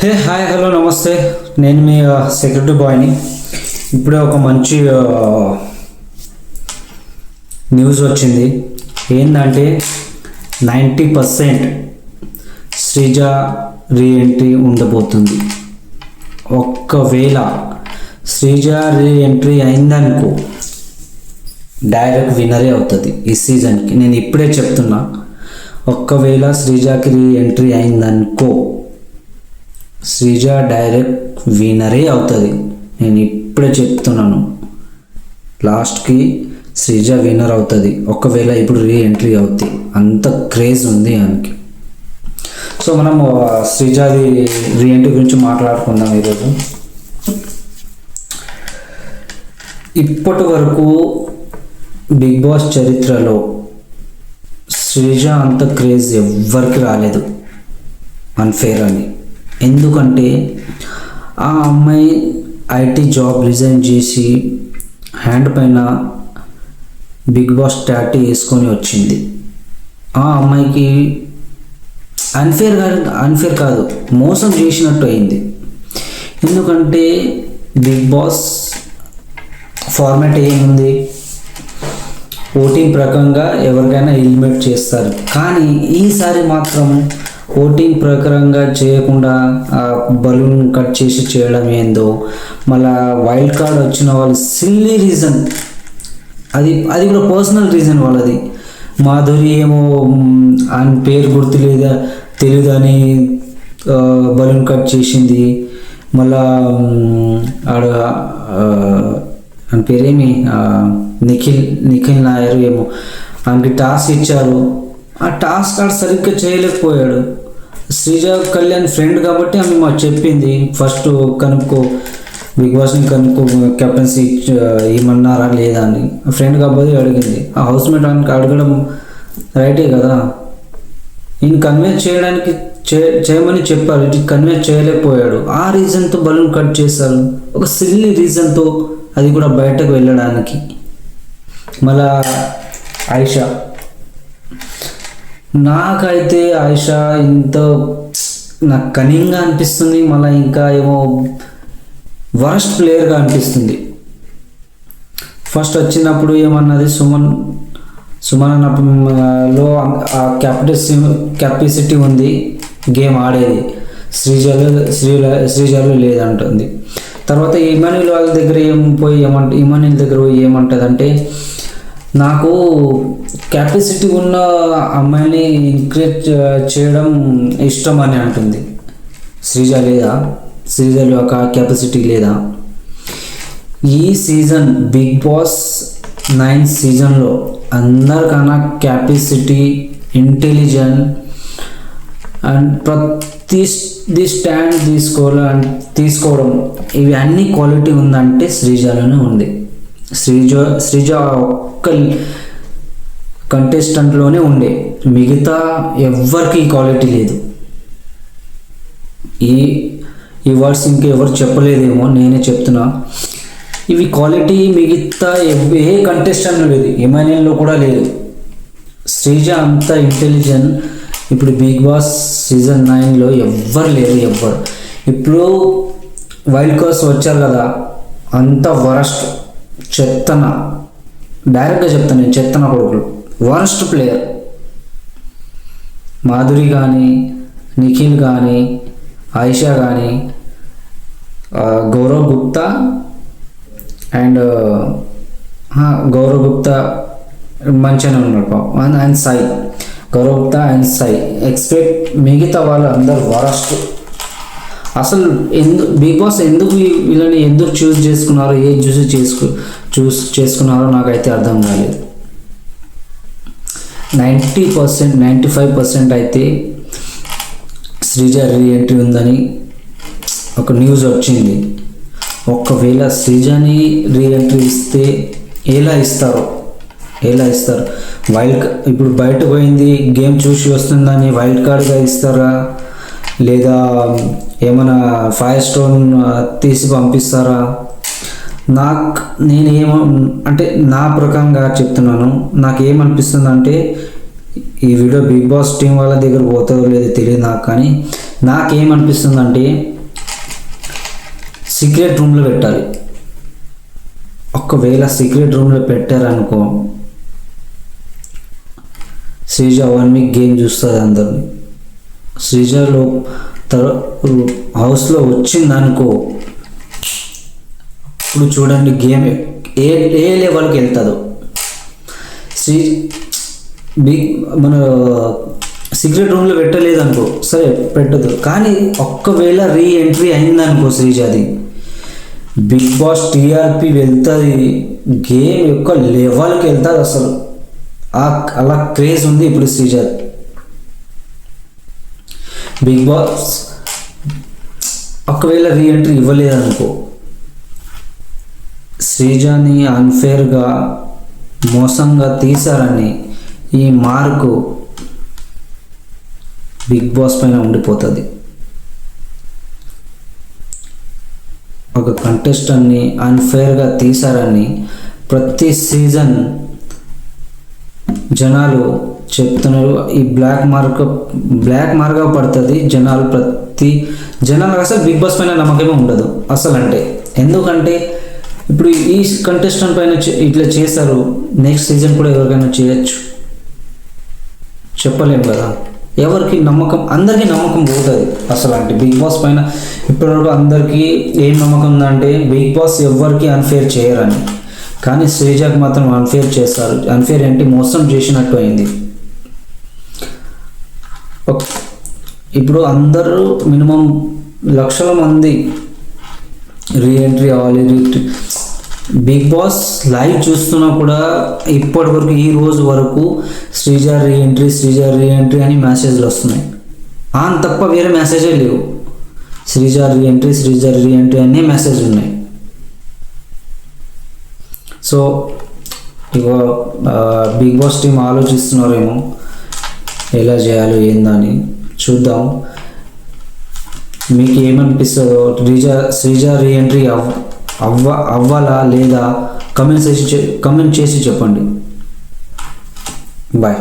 Hey hi hello నమస్తే. నేను మీ security బాయ్ని ఇప్పుడే ఒక మంచి న్యూస్ వచ్చింది. ఏంటంటే నైంటీ పర్సెంట్ శ్రీజ రీఎంట్రీ ఉండబోతుంది. ఒక్కవేళ శ్రీజ రీఎంట్రీ అయిందనుకో డైరెక్ట్ విన్నరే అవుతుంది ఈ సీజన్కి నేను ఇప్పుడే చెప్తున్నా. ఒక్కవేళ శ్రీజాకి రీఎంట్రీ అయిందనుకో శ్రీజ డైరెక్ట్ వినరే అవుతుంది. నేను ఇప్పుడే చెప్తున్నాను. లాస్ట్కి శ్రీజ విన్నర్ అవుతుంది. ఒకవేళ ఇప్పుడు రీ ఎంట్రీ అవుతుంది అంత క్రేజ్ ఉంది ఆయనకి సో మనం శ్రీజాది రీ ఎంట్రీ గురించి మాట్లాడుకుందాం ఈరోజు. ఇప్పటి వరకు బిగ్ బాస్ చరిత్రలో శ్రీజ అంత క్రేజ్ ఎవ్వరికి రాలేదు. అన్ఫేర్ అని. ఎందుకంటే ఆ అమ్మాయి ఐటీ జాబ్ రిజైన్ చేసి హ్యాండ్ పైన బిగ్ బాస్ ట్యాటీ వేసుకొని వచ్చింది. ఆ అమ్మాయికి అన్ఫేర్ అన్ఫేర్ కాదు మోసం చేసినట్టు అయింది. ఎందుకంటే బిగ్ బాస్ ఫార్మాట్ ఏముంది? ఓటింగ్ రకంగా ఎవరికైనా ఎలిమినేట్ చేస్తారు. కానీ ఈసారి మాత్రం కోటింగ్ ప్రకారంగా చేయకుండా ఆ బలూన్ కట్ చేసి చేయడం ఏందో మళ్ళా వైల్డ్ కార్డ్ వచ్చిన వాళ్ళు సిల్లీ రీజన్ అది అది కూడా పర్సనల్ రీజన్ వాళ్ళది. మాధురి ఏమో ఆయన పేరు గుర్తు లేదా తెలియదు అని బలూన్ కట్ చేసింది. మళ్ళా ఆడ ఆయన పేరేమి? నిఖిల్ నిఖిల్ నాయర్ ఏమో. ఆయనకి టాస్క్ ఇచ్చారు. ఆ టాస్క్ ఆడ సరిగ్గా చేయలేకపోయాడు. శ్రీజ కళ్యాణ్ ఫ్రెండ్ కాబట్టి ఆమె మాకు చెప్పింది. ఫస్ట్ కనుక్కో బిగ్ బాస్ని కనుక్కో కెప్టెన్సీ ఏమన్నారా లేదా అని. ఫ్రెండ్ కాబట్టి అడిగింది. ఆ హౌస్ మేట్ ఆయనకి అడగడం రైటే కదా? ఈయన కన్విన్స్ చేయడానికి చే- చేయమని చెప్పారు. ఇటు కన్విన్స్ చేయలేకపోయాడు. ఆ రీజన్తో బలూన్ కట్ చేశారు. ఒక సిల్లీ రీజన్తో అది కూడా బయటకు వెళ్ళడానికి. మళ్ళా ఐషా నాకైతే ఆయిషా ఇంత నాకు కనింగా అనిపిస్తుంది మళ్ళీ ఇంకా ఏమో వరస్ట్ ప్లేయర్గా అనిపిస్తుంది. ఫస్ట్ వచ్చినప్పుడు ఏమన్నది సుమన్ సుమన్ అన్నలో ఆ కెపాసిటీ కెపాసిటీ ఉంది గేమ్ ఆడేది. శ్రీజలు శ్రీల శ్రీజలు లేదంటుంది. తర్వాత ఇమానిల్ వాళ్ళ దగ్గర ఏం పోయి ఏమంట ఇమానుల్ దగ్గర పోయి ఏమంటదంటే నాకు కెపాసిటీ ఉన్న అమ్మాయిని ఎంకరేజ్ చేయడం ఇష్టం అని అంటుంది. శ్రీజ లేదా? శ్రీజలు యొక్క కెపాసిటీ లేదా? ఈ సీజన్ బిగ్ బాస్ నైన్ సీజన్లో అందరికన్నా కెపాసిటీ ఇంటెలిజెంట్ అండ్ ప్రతి ది స్టాండ్ తీసుకోవాలి తీసుకోవడం ఇవి అన్ని క్వాలిటీ ఉందంటే శ్రీజలోనే ఉంది. శ్రీజ శ్రీజ ఒక్క కంటెస్టెంట్లోనే ఉండే. మిగతా ఎవ్వరికి ఈ క్వాలిటీ లేదు. ఈ ఈ వర్డ్స్ ఇంకెవరు చెప్పలేదేమో నేనే చెప్తున్నా. ఇవి క్వాలిటీ మిగతా ఏ కంటెస్టెంట్ లేదు. ఎమ్ఎన్ఎల్లో కూడా లేదు. శ్రీజ అంత ఇంటెలిజెంట్ ఇప్పుడు బిగ్ బాస్ సీజన్ నైన్లో ఎవ్వరు లేరు ఎవ్వరు. ఇప్పుడు వైల్డ్ కార్డ్స్ వచ్చారు కదా అంత వరస్ట్. చెత్తన డైరెక్ట్గా చెప్తాను నేను చెత్తన కొడుకులు. Worst player. మాధురి కానీ నిఖిల్ కానీ ఆయిషా కానీ గౌరవ్ గుప్తా అండ్ గౌరవ్ గుప్తా మంచిగానే ఉన్నాడు పాపం. And and Sai. Gaurav Gupta and Sai. Expect మిగతా వాళ్ళు అందరు వరస్ట్. అసలు ఎందు బిగ్ బాస్ ఎందుకు వీళ్ళని ఎందుకు చూస్ చేసుకున్నారో ఏ చూస్ చేసుకు చూస్ చేసుకున్నారో నాకైతే అర్థం కాలేదు. Ninety percent ninety five percent అయితే శ్రీజ రీఎంట్రీ ఉందని ఒక న్యూస్ వచ్చింది. ఒకవేళ శ్రీజని రీఎంట్రీ ఇస్తే ఎలా ఇస్తారు ఎలా ఇస్తారు? వైల్డ్ ఇప్పుడు బయట పోయింది గేమ్ చూసి వస్తుందని వైల్డ్ కార్డ్గా ఇస్తారా? లేదా ఏమైనా ఫైర్ స్టోన్ తీసి పంపిస్తారా? నాకు నేను ఏమో అంటే నా ప్రకారంగా చెప్తున్నాను నాకు ఏమనిపిస్తుంది అంటే ఈ వీడియో బిగ్ బాస్ టీం వాళ్ళ దగ్గర పోతుందో లేదో తెలియదు నాకు కానీ నాకేమనిపిస్తుందంటే సీక్రెట్ రూమ్లో పెట్టాలి. ఒకవేళ సీక్రెట్ రూమ్లో పెట్టారనుకో శ్రీజ వన్ వీక్ గేమ్ చూస్తుంది అందరిని. సీజన్లో హౌస్లో వచ్చిందనుకో ఇప్పుడు చూడండి గేమ్ ఏ ఏ లెవెల్కి వెళ్తుందో. శ్రీ బిగ్ మన సీక్రెట్ రూమ్లో పెట్టలేదు అనుకో సరే పెట్టదు కానీ ఒక్కవేళ రీ ఎంట్రీ అయిందనుకో శ్రీజాది బిగ్ బాస్ టీఆర్పి వెళ్తుంది గేమ్ యొక్క లెవెల్కి వెళ్తుంది అసలు ఆ అలా క్రేజ్ ఉంది ఇప్పుడు శ్రీజాది. బిగ్ బాస్ ఒకవేళ రీఎంట్రీ ఇవ్వలేదనుకో శ్రీజాని అన్ఫేర్గా మోసంగా తీశారని ఈ మార్కు బిగ్ బాస్ పైన ఉండిపోతుంది. ఒక కంటెస్టెంట్ని అన్ఫేర్గా తీశారని ప్రతి సీజన్ జనాలు చెప్తున్నారు. ఈ బ్లాక్ మార్క్ బ్లాక్ మార్క్గా పడుతుంది జనాలు ప్రతి జనాలకు అసలు బిగ్ బాస్ పైన నమ్మకమే ఉండదు అసలు అంటే ఎందుకంటే ఇప్పుడు ఈ కంటెస్టెంట్ పైన ఇట్లా చేస్తారు నెక్స్ట్ సీజన్ కూడా ఎవరికైనా చేయొచ్చు. చెప్పలేం కదా. ఎవరికి నమ్మకం అందరికీ నమ్మకం పోతుంది అసలు అంటే బిగ్ బాస్ పైన ఇప్పటివరకు అందరికీ ఏం నమ్మకం ఉందంటే బిగ్ బాస్ ఎవరికి అన్ఫేర్ చేయరని. కానీ శ్రీజాకి మాత్రం అన్ఫేర్ చేస్తారు అన్ఫేర్ ఏంటి మోసం చేసినట్టు అయింది. ఇప్పుడు అందరూ మినిమం లక్షల మంది రీఎంట్రీ అవ్వాలి. బిగ్ బాస్ లైవ్ చూస్తున్నా కూడా ఇప్పటి వరకు ఈ రోజు వరకు శ్రీజ రీఎంట్రీ శ్రీజ రీఎంట్రీ అని మెసేజ్లు వస్తున్నాయి. ఆన్ తప్ప వేరే మెసేజే లేవు. శ్రీజ రీఎంట్రీ శ్రీజ రీఎంట్రీ అనే మెసేజ్ ఉన్నాయి. సో ఇక బిగ్ బాస్ టీం ఆలోచిస్తున్నారేమో. ఎలా చేయాలో ఏందని చూద్దాం. మీకు ఏమనిపిస్తుందో శ్రీజ శ్రీజ రీఎంట్రీ అవ్ అవ్వ అవ్వాలా లేదా? కమెంట్ చేసి కమెంట్ చేసి చెప్పండి. బాయ్